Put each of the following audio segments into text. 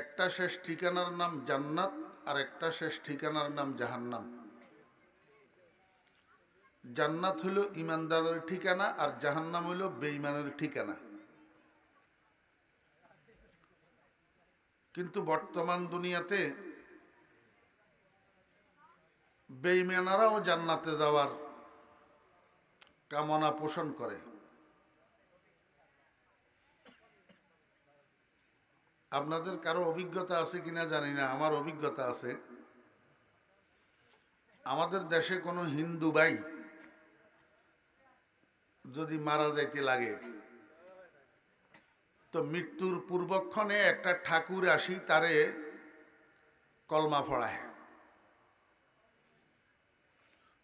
একটা শেষ ঠিকানার নাম জান্নাত, আর একটা শেষ ঠিকানার নাম জাহান্নাম। জান্নাত হলো ইমানদারের ঠিকানা, আর জাহান্নাম হলো বেঈমানের ঠিকানা। কিন্তু বর্তমান দুনিয়াতে বেঈমানারাও জান্নাতে যাওয়ার কামনা পোষণ করে। আপনাদের কারও অভিজ্ঞতা আছে কিনা জানি না, আমার অভিজ্ঞতা আছে। আমাদের দেশে কোনো হিন্দু ভাই যদি মারা যাইতে লাগে, তো মৃত্যুর পূর্বক্ষণে একটা ঠাকুর আসি, তারে কলমা পড়ায়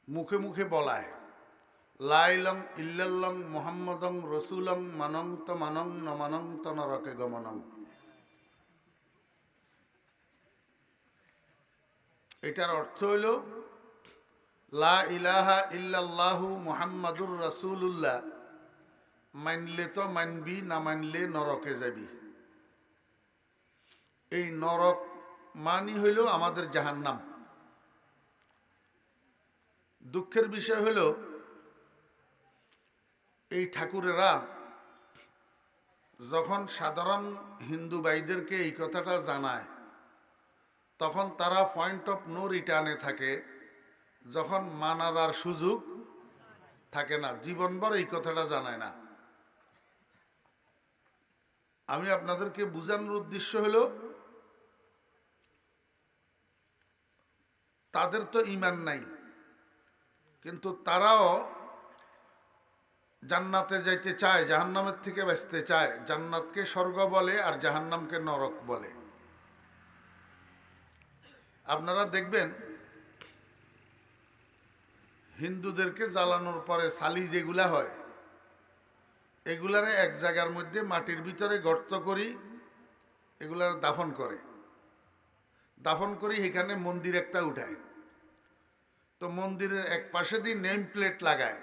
মুখে মুখে বলায়, লাইলং ইল্লাল্লং মোহাম্মদং রসুলং মানং ত মানং ন মানং ত নরকে গমনং। এটার অর্থ হইল, লা ইলাহা ইল্লাল্লাহু মুহাম্মাদুর রাসূলুল্লাহ। মানলে তো মানবি, না মানলে নরকে যাবি। এই নরক মানি হইল আমাদের জাহান্নাম। দুঃখের বিষয় হইল, এই ঠাকুরেরা যখন সাধারণ হিন্দু ভাইদেরকে এই কথাটা জানায় তখন তারা পয়েন্ট অফ নো রিটার্নে থাকে, যখন মানার আর সুযোগ থাকে না, জীবনভর এই কথাটা জানায় না। আমি আপনাদেরকে বোঝানোর উদ্দেশ্য হলো, তাদের তো ইমান নাই, কিন্তু তারাও জান্নাতে যাইতে চায়, জাহান্নামের থেকে বাঁচতে চায়। জান্নাতকে স্বর্গ বলে আর জাহান্নামকে নরক বলে। আপনারা দেখবেন হিন্দুদেরকে জ্বালানোর পরে সালি যেগুলা হয়, এগুলারে এক জায়গার মধ্যে মাটির ভিতরে গর্ত করি, এগুলার দাফন করে। দাফন করি, এখানে মন্দির একটা উঠায়। তো মন্দিরের এক পাশে দিয়ে নেম প্লেট লাগায়।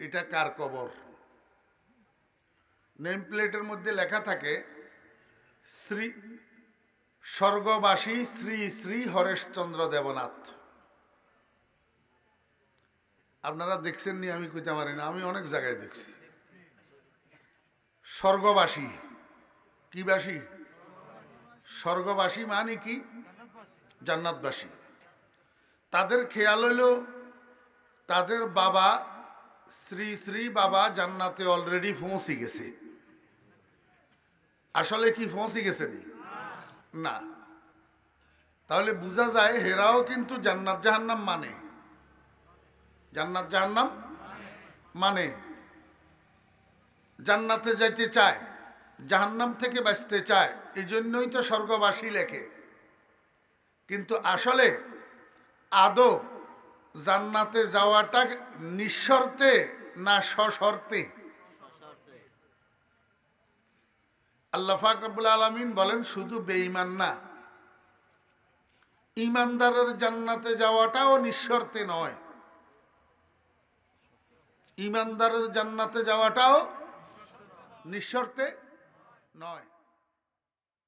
এটা কার কবর? নেম প্লেটের মধ্যে লেখা থাকে, শ্রী স্বর্গবাসী শ্রী শ্রী হরেশচন্দ্র দেবনাথ। আপনারা দেখছেন নি আমি কইতে পারি না, আমি অনেক জায়গায় দেখছি। স্বর্গবাসী, কি বাসী? স্বর্গবাসী মানে কি? জান্নাতবাসী। তাদের খেয়াল হইল, তাদের বাবা, শ্রী শ্রী বাবা জান্নাতে অলরেডি পৌঁছে গেছে। আসলে কি পৌঁছে গেছে নি না। তাহলে বোঝা যায় হেরাও কিন্তু জান্নাত জাহান্নাম মানে। জান্নাত জাহান্নাম মানে। জান্নাতে যাইতে চায়, জাহান্নাম থেকে বাঁচতে চায় এই জন্যই তো স্বর্গবাসী লেখে। কিন্তু আসলে আদৌ জান্নাতে যাওয়াটা নিঃশর্তে না সশর্তে? আল্লাহ ফাকরাবুল আলমিন বলেন, শুধু বেঈমান না ইমানদারের জান্নাতে যাওয়াটাও নিঃশর্তে নয়। ইমানদারের জান্নাতে যাওয়াটাও নিঃশর্তে নয়।